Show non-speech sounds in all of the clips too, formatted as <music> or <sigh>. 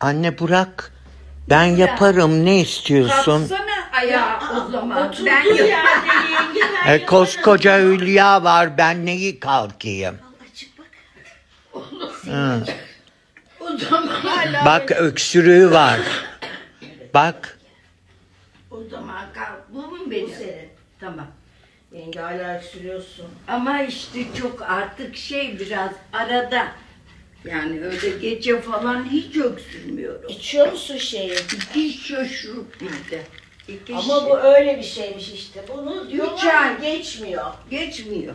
Anne bırak. Ben yaparım. Ne istiyorsun? Kalksana ayağa o zaman. Ben yerde yaparım. yenge ben <laughs> E, koskoca Hülya var. Ben neyi kalkayım? Açık bak. O zaman hala. Bak öksürüğü var. Bak. O zaman kalk. Bu mu benim? Bu senin. Tamam. Yenge hala öksürüyorsun. Ama işte çok artık şey biraz arada. Yani öyle gece falan hiç öksürmüyorum. İçiyor musun şeyi? İki şaşırıp bildi. İki Ama şey. bu öyle bir şeymiş işte. Bunu diyorlar ay. ya, geçmiyor. geçmiyor.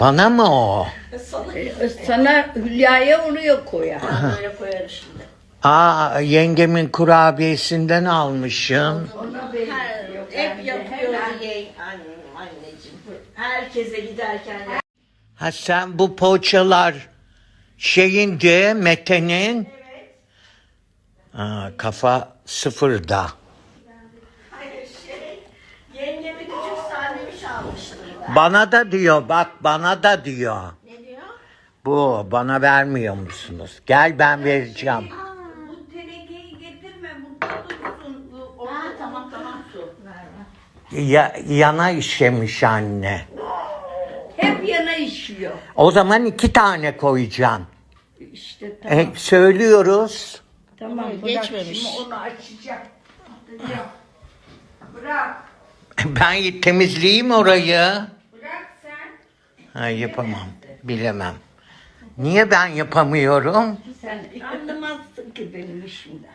Bana mı o? Sana Ee, Sana Hülya'ya oraya koyar. böyle koyarım şimdi. Aa yengemin kurabiyesinden almışım. Ona Her, benziyor. hep bence. Annem, anneciğim. Herkese giderken de. Ha sen bu poğaçalar şeyindi Mete'nin. Evet. Aa, kafa sıfırda. Hayır şey. Yengemi küçük sandviç almıştım ben. Bana da diyor bak bana da diyor. Ne diyor? Bu bana vermiyor musunuz? Gel ben vereceğim. Bu tenekeyi getirme. Burada dursun. Bu- Ha, orada tamam, tamam tamam. su. Ya, yana işemiş anne. Hep yana işiyor. O zaman iki tane koyacağım. İşte tamam. E, söylüyoruz. tamam. Bırak geçmemiş. Şimdi onu açacağım. Atacağım. Bırak. Ben temizleyeyim orayı. Bırak sen. Ha, yapamam. Bilemem. Niye ben yapamıyorum? Sen anlamazsın ki benim işimden.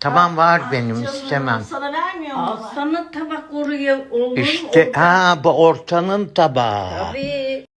Tamam var benim Canım, istemem. Sana vermiyor mu? Al sana tabak oraya olur? İşte ha bu ortanın tabağı. Tabii